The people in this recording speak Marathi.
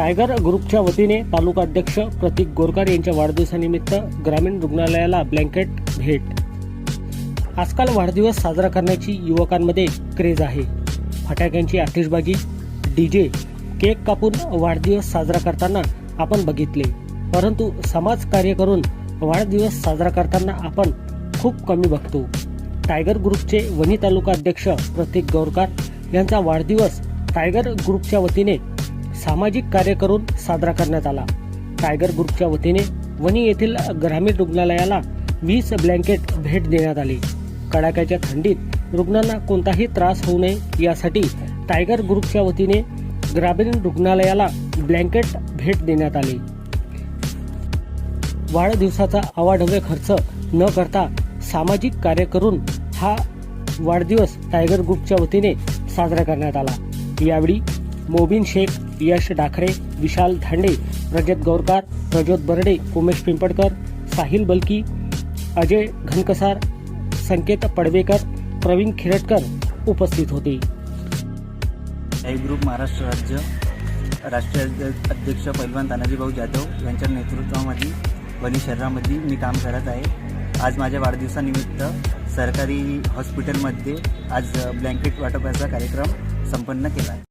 टायगर ग्रुपच्या वतीने तालुका अध्यक्ष प्रतीक गोरकर यांच्या वाढदिवसानिमित्त ग्रामीण रुग्णालयाला ब्लँकेट भेट. आजकाल वाढदिवस साजरा करण्याची युवकांमध्ये क्रेज आहे. फटाक्यांची आतिषबाजी डीजे केक कापून वाढदिवस साजरा करताना आपण बघितले. परंतु समाज कार्य करून वाढदिवस साजरा करताना आपण खूप कमी बघतो. टायगर ग्रुपचे वणी तालुका अध्यक्ष प्रतीक गौरकर यांचा वाढदिवस टायगर ग्रुपच्या वतीने सामाजिक कार्य करून साजरा करण्यात आला. टायगर ग्रुपच्या वतीने वणी येथील ग्रामीण रुग्णालयाला वीस ब्लँकेट भेट देण्यात आली. कडाक्याच्या थंडीत रुग्णांना कोणताही त्रास होऊ नये यासाठी टायगर ग्रुपच्या वतीने ग्रामीण रुग्णालयाला ब्लँकेट भेट देण्यात आली. वाढदिवसाचा आवाढव्य खर्च न करता सामाजिक कार्य करून हा वाढदिवस टायगर ग्रुपच्या वतीने साजरा करण्यात आला. यावेळी मोबिन शेख यश डाखरे विशाल धांडे रजत गौरकार प्रज्योत बर्डे उमेश पिंपडकर साहिल बलकी अजय घनकसार संकेत पडवेकर प्रवीण खिरटकर उपस्थित होते. ग्रुप महाराष्ट्र राज्य राष्ट्रीय अध्यक्ष पैलवान तानाजीभाऊ जाधव यांच्या नेतृत्वामध्ये वणी शहरामध्ये मी काम करत आहे. आज माझ्या वाढदिवसानिमित्त सरकारी हॉस्पिटलमध्ये आज ब्लँकेट वाटपाचा कार्यक्रम संपन्न केला. आहे